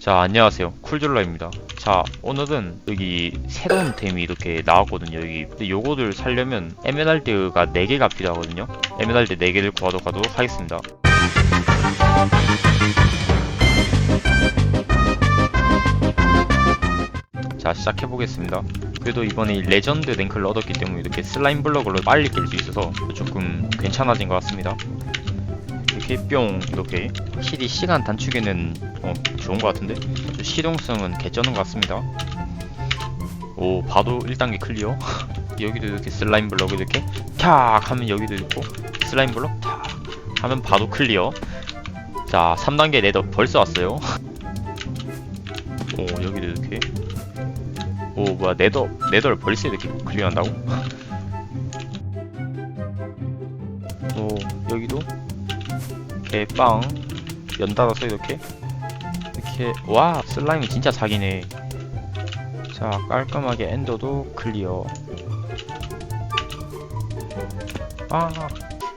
자 안녕하세요. 쿨졸라입니다. 자 오늘은 여기 새로운 템이 이렇게 나왔거든요. 여기 근데 요거를 살려면 에메랄드가 4개가 필요하거든요. 에메랄드 4개를 구하러 가도록 하겠습니다. 자 시작해보겠습니다. 그래도 이번에 이 레전드 랭크를 얻었기 때문에 이렇게 슬라임 블럭으로 빨리 깰 수 있어서 조금 괜찮아진 것 같습니다 이렇게 뿅 이렇게 확실히 시간 단축에는 어, 좋은 것 같은데? 실용성은 개쩌는 것 같습니다. 오 봐도 1단계 클리어? 여기도 이렇게 슬라임 블럭 이렇게 탁 하면 여기도 있고 슬라임 블럭 탁 하면 봐도 클리어? 자 3단계 네더 벌써 왔어요. 오 여기도 이렇게. 오 뭐야 네더 네더를 벌써 이렇게 클리어한다고? 오 여기도 이렇게 빵 연달아서 이렇게? 이렇게 와 슬라임이 진짜 사기네. 자 깔끔하게 엔더도 클리어. 아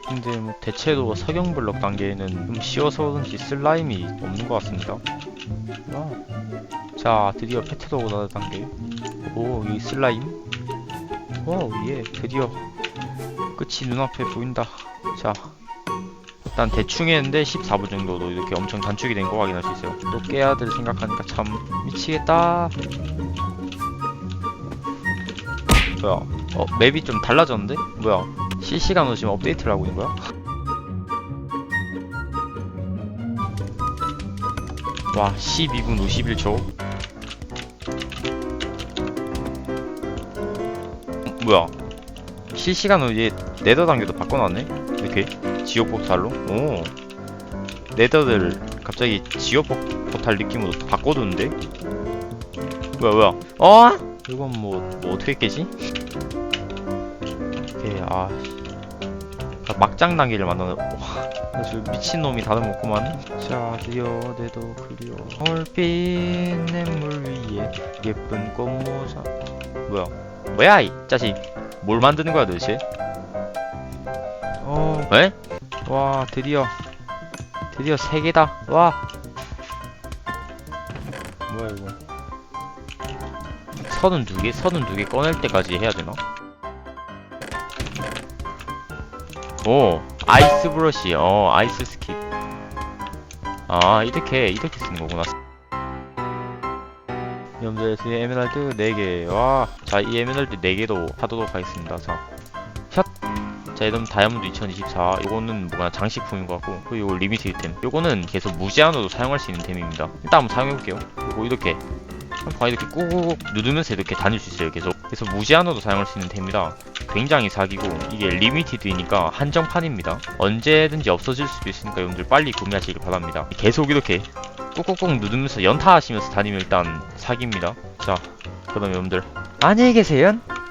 근데 뭐 대체로 석영 블럭 단계에는 좀 쉬워서 그런지 슬라임이 없는 것 같습니다. 와. 자 드디어 페트로그다 단계. 오 여기 슬라임. 오예 드디어 끝이 눈앞에 보인다. 자 일단 대충 했는데 14분 정도도 이렇게 엄청 단축이 된 거 확인할 수 있어요. 또 깨야 될 생각하니까 참 미치겠다. 뭐야? 어 맵이 좀 달라졌는데? 뭐야? 실시간으로 지금 업데이트를 하고 있는 거야? 와 12분 51초. 어, 뭐야? 실시간으로 이제 네더 단계도 바꿔놨네? 이렇게 지옥 포탈로? 오 네더를 갑자기 지옥 포- 포탈 느낌으로 바꿔두는데? 뭐야 뭐야 어? 이건 뭐, 뭐 어떻게 깨지? 오케이 아 아, 막장 단계를 만나는 와 아주 미친놈이 다름없구만 자 드디어 네더 클리어 헐빛 냇물 위에 예쁜 꽃모자 뭐야 뭐야 이 자식 뭘 만드는 거야 도대체? 어. 에? 와 드디어. 드디어 세 개다. 와. 뭐야 이거? 서른 두 개, 서른 두 개 꺼낼 때까지 해야 되나? 오 아이스 브러쉬. 어 아이스 스킵. 아 이렇게 이렇게 쓰는 거구나 드디어 에메랄드 4개. 와자 이 에메랄드 4개도 하도록 하겠습니다. 자. 샷! 자 이러면 다이아몬드 2024 이거는 뭐가 장식품인 것 같고. 그리고 요거 리미티드 템. 요거는 계속 무제한으로 사용할 수 있는 템입니다. 일단 한번 사용해볼게요. 요거 이렇게. 봐 이렇게 꾹꾹 누르면서 이렇게 다닐 수 있어요 계속. 그래서 무제한으로 사용할 수 있는 템이라 굉장히 사기고 이게 리미티드이니까 한정판입니다. 언제든지 없어질 수도 있으니까 여러분들 빨리 구매하시길 바랍니다. 계속 이렇게 꾹꾹꾹 누르면서 연타하시면서 다니면 일단 사기입니다. 자 그럼 여러분들 안녕히 계세요